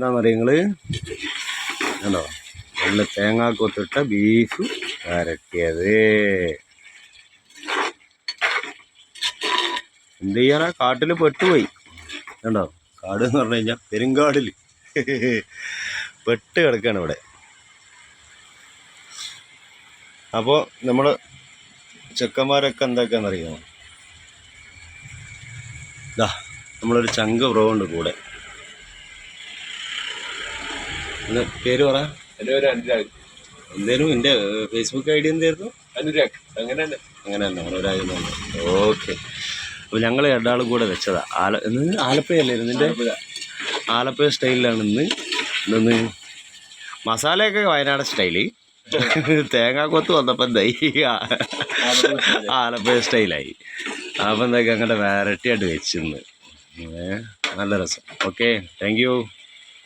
എന്താണെന്നറിയ നിങ്ങൾ കണ്ടോ? നല്ല തേങ്ങാക്കൊത്തിട്ട ബീഫ് വരട്ടിയത്. എന്ത് ചെയ്യാനാ? കാട്ടിൽ പെട്ടുപോയി. കണ്ടോ? കാട് എന്ന് പറഞ്ഞു കഴിഞ്ഞാൽ പെരുങ്കാടിൽ പെട്ട് കിടക്കുകയാണ് ഇവിടെ. അപ്പോൾ നമ്മൾ ചെക്കന്മാരൊക്കെ എന്താക്കാന്നറിയാമോ ഇതാ നമ്മളൊരു ചങ്ക് ഉണ്ട് കൂടെ. പേര് പറ. എന്റെ അനുരാഗ് എന്തേലും എന്റെ ഫേസ്ബുക്ക് ഐ ഡി എന്തായിരുന്നു അനുരാഗ്. അങ്ങനെ തന്നെ. അങ്ങനെ തന്നെ. അനുരാഗ് ഓക്കെ. അപ്പോൾ ഞങ്ങൾ രണ്ടാളും കൂടെ വെച്ചതാ. ആല ഇന്ന് ആലപ്പുഴയല്ലേ നിന്റെ? ആലപ്പുഴ. സ്റ്റൈലിലാണ് ഇന്ന്. ഇന്ന് മസാലയൊക്കെ വയനാട് സ്റ്റൈൽ. തേങ്ങാക്കൊത്ത് വന്നപ്പോൾ എന്തായി ആലപ്പുഴ സ്റ്റൈലായി. അപ്പോൾ എന്തൊക്കെ അങ്ങനെ വെറൈറ്റി ആയിട്ട് വെച്ചിന്ന് നല്ല രസം. ഓക്കെ. Thank you